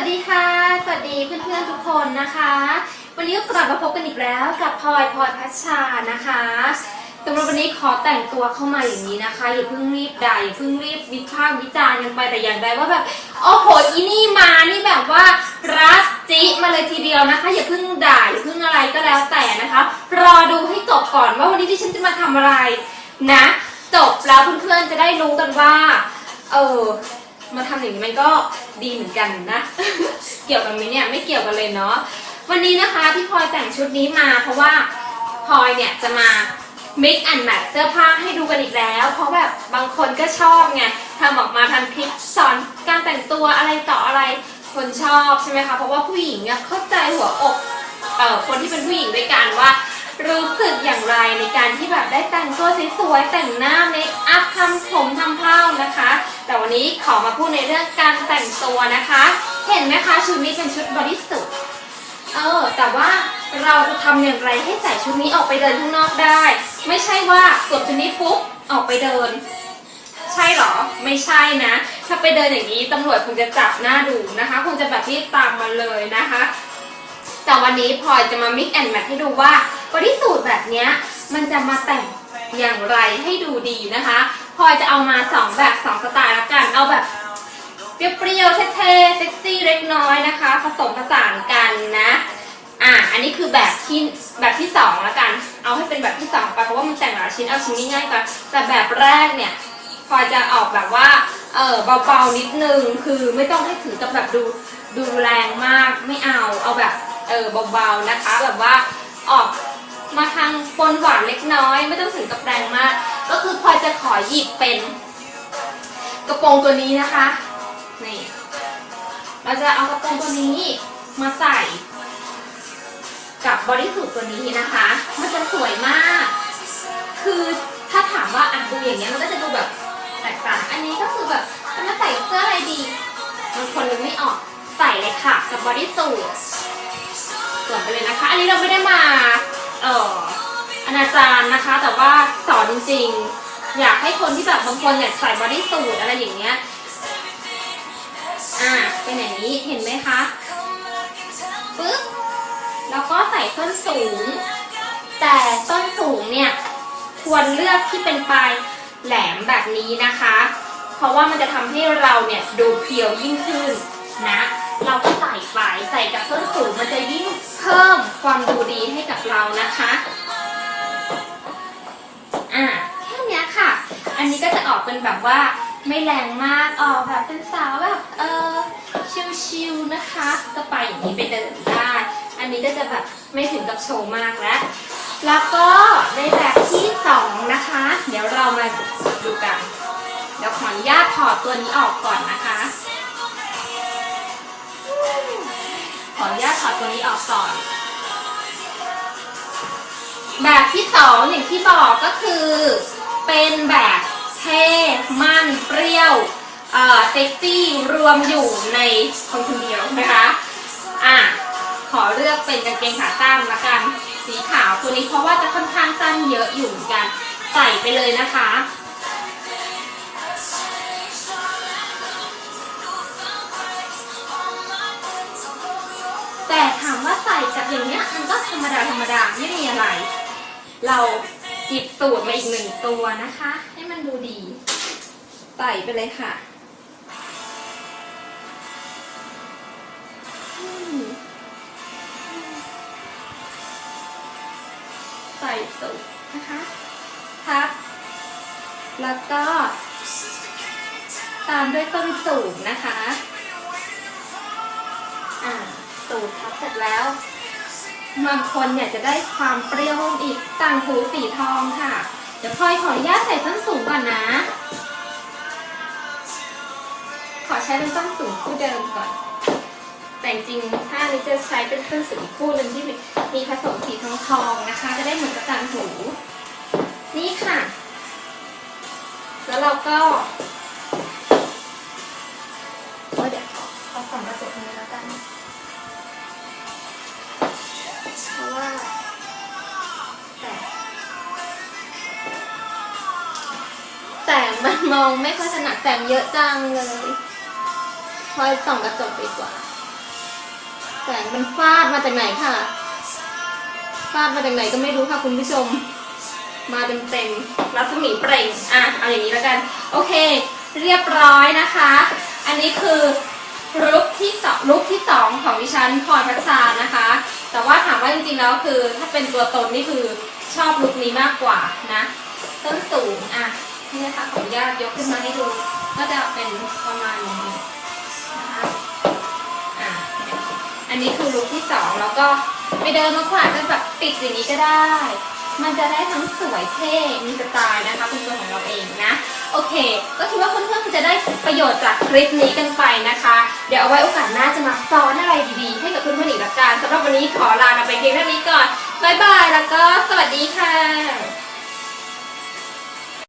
วัสดีค่ะ สวัสดีเพื่อนๆทุกคนนะคะ วันนี้ก็กลับมาพบกันอีกแล้วกับพลอยพลอยพัชชานะคะสำหรับวันนี้ขอแต่งตัวเข้ามาอย่างนี้นะคะอย่าเพิ่งรีบด่าอย่าเพิ่งรีบวิพากษ์วิจารณ์กันไปแต่อย่างใดว่าแบบโอ้โหอีนี่มานี่แบบว่ารัดจิมาเลยทีเดียวนะคะ อย่าเพิ่งด่าอย่าเพิ่งอะไรก็แล้วแต่นะคะ รอดูให้จบก่อนว่าวันนี้ที่ฉันจะมาทำอะไรนะ จบแล้วเพื่อนๆจะได้รู้กันว่าเออ มาทำอย่างนี้มันก็ดีเหมือนกันนะ เกี่ยวกันไหมเนี่ยไม่เกี่ยวกันเลยเนาะวันนี้นะคะพี่พลอยแต่งชุดนี้มาเพราะว่าพลอยเนี่ยจะมา mix and match เสื้อผ้าให้ดูกันอีกแล้ว เพราะแบบบางคนก็ชอบไงทำออกมาทำคลิปสอนการแต่งตัวอะไรต่ออะไรคนชอบใช่ไหมคะเพราะว่าผู้หญิงเนี่ยเข้าใจหัวอกเอ่อคนที่เป็นผู้หญิงด้วยกันว่ารู้สึกอย่างไรในการที่แบบได้แต่งตัวสวยๆแต่งหน้าเมคอัพทำผมทำเผ้านะคะ แต่วันนี้ขอมาพูดในเรื่องการแต่งตัวนะคะ เห็นไหมคะชุดนี้เป็นชุดบริสุทธิ์เออ แต่ว่าเราจะทำอย่างไรให้ใส่ชุดนี้ออกไปเดินข้างนอกได้ ไม่ใช่ว่าสวมชุดนี้ปุ๊บออกไปเดิน ใช่หรอ ไม่ใช่นะ ถ้าไปเดินอย่างนี้ตำรวจคงจะจับหน้าดูนะคะคงจะแบบรีบตามมาเลยนะคะ แต่วันนี้พลอยจะมา mix and match ให้ดูว่าบริสูตรแบบเนี้ยมันจะมาแต่งอย่างไรให้ดูดีนะคะ พลอยจะเอามา2แบบ2สไตล์ละกัน เอาแบบเปรี้ยวๆเท่ๆเซ็กซี่เล็กน้อยนะคะ ผสมผสานกันนะ อะ อันนี้คือแบบที่แบบที่สองละกัน เอาให้เป็นแบบที่สองไปเพราะว่ามันแต่งหลายชิ้นเอาชิ้นง่ายๆก่อนแต่แบบแรกเนี่ยพอยจะออกแบบว่า เออเบาๆนิดนึง คือไม่ต้องให้ถึงกับแบบดูดูแรงมาก ไม่เอา เอาแบบ เออเบาๆนะคะ แบบว่าออกมาทางปนหวานเล็กน้อย ไม่ต้องถึงกับแรงมาก ก็คือพลอยจะขอหยิบเป็นกระโปรงตัวนี้นะคะนี่เราจะเอากระโปรงตัวนี้มาใส่ กับบอดี้สูทตัวนี้นะคะ มันจะสวยมาก คือถ้าถามว่าอะดูอย่างเงี้ยมันก็จะดูแบบแตกต่างอันนี้ก็คือแบบจะมาใส่เสื้ออะไรดีบางคนนึกไม่ออกใส่เลยค่ะ กับบอดี้สูทสวมไปเลยนะคะ อันนี้เราไม่ได้มาเอ่ออนาจารนะคะ แต่ว่าสอน ริง ๆ อยากให้คนที่แบบบางคนอยากใส่บอดี้สูทอะไรอย่างเงี้ย อะเป็นอย่างนี้เห็นไหมคะปึ๊บแล้วก็ใส่ส้นสูง แต่ส้นสูงเนี่ยควรเลือกที่เป็นปลายแหลมแบบนี้นะคะ เพราะว่ามันจะทำให้เราเนี่ยดูเพียวยิ่งขึ้นนะ เราก็ใส่ไปใส่กับส้นสูงมันจะยิ่งเพิ่มความดูดีให้กับเรานะคะ อันนี้ก็จะออกเป็นแบบว่าไม่แรงมากออกแบบเป็นสาวแบบเออชิลๆนะคะ ก็ไปอย่างนี้ไปเดินได้ อันนี้ก็จะแบบไม่ถึงกับโชว์มากแล้ว แล้วก็ในแบบที่สองนะคะ เดี๋ยวเรามาดูกัน เดี๋ยวขออนุญาตถอดตัวนี้ออกก่อนนะคะ ขออนุญาตถอดตัวนี้ออกก่อนแบบที่สองอย่างที่บอกก็คือเป็นแบบ เท่มั่นเปรี้ยวเอ่อเซ็กซี่รวมอยู่ในคนคนเดียวนะคะอะขอเลือกเป็นกางเกงขาสั้นละกัน สีขาวตัวนี้เพราะว่าจะค่อนข้างสั้นเยอะอยู่เหมือนกันใส่ไปเลยนะคะแต่ถามว่าใส่กับอย่างเนี้ยมันก็ธรรมดาธรรมดาไม่มีอะไร เรา หยิบสูตรมาอีกหนึ่งตัวนะคะ ให้มันดูดี ใส่ไปเลยค่ะอืมใส่สูตรนะคะพับ แล้วก็ ตามด้วยต้นสูงนะคะ อ่า สูตรทับเสร็จแล้ว บางคนเนี่ยจะได้ความเปรี้ยวอีกต่างหูสีทองค่ะ เดี๋ยวพลอยขออนุญาตใส่ส้นสูงก่อนนะ ขอใช้เป็นส้นสูงคู่เดิมก่อน แต่จริงถ้านี้จะใช้เป็นส้นสูงอีกคู่หนึ่งที่มีผสมสีทองทองนะคะ จะได้เหมือนกับต่างหู นี่ค่ะ แล้วเราก็ เพราะว่าแต่แสงมันมองไม่ค่อยถนัดแสงเยอะจังเลยพอยส่องกระจกดีกว่า แสงมันฟาดมาจากไหนค่ะ ฟาดมาจากไหนก็ไม่รู้ค่ะคุณผู้ชม มาเต็มเต็มๆรัศมีเปล่งอะเอาอย่างนี้แล้วกัน โอเค เรียบร้อยนะคะ อันนี้คือลุกที่สองลุกที่สองของดิฉันพรพัชชานะคะ แต่ว่าถามว่าจริงๆแล้วคือ ถ้าเป็นตัวตนนี่คือชอบลุกนี้มากกว่านะส้นสูงอะนี่นะคะขออนุญาตยกขึ้นมาให้ดู ก็จะเป็นประมาณนี้นะคะอะอันนี้คือลุคที่สองแล้วก็ไปเดินมาขวาจะแบบติดอย่างนี้ก็ได้ มันจะได้ทั้งสวยเท่ มีสไตล์นะคะเป็นตัวของเราเองนะ โอเค ก็คิดว่าเพื่อนๆจะได้ประโยชน์จากคลิปนี้กันไปนะคะ เดี๋ยวเอาไว้โอกาสหน้าจะมาซ้อนอะไรดีๆ ให้กับเพื่อนๆอีกละกันสำหรับวันนี้ขอลาไปเพียงเท่านี้ก่อน บ๊ายบาย แล้วก็สวัสดีค่ะ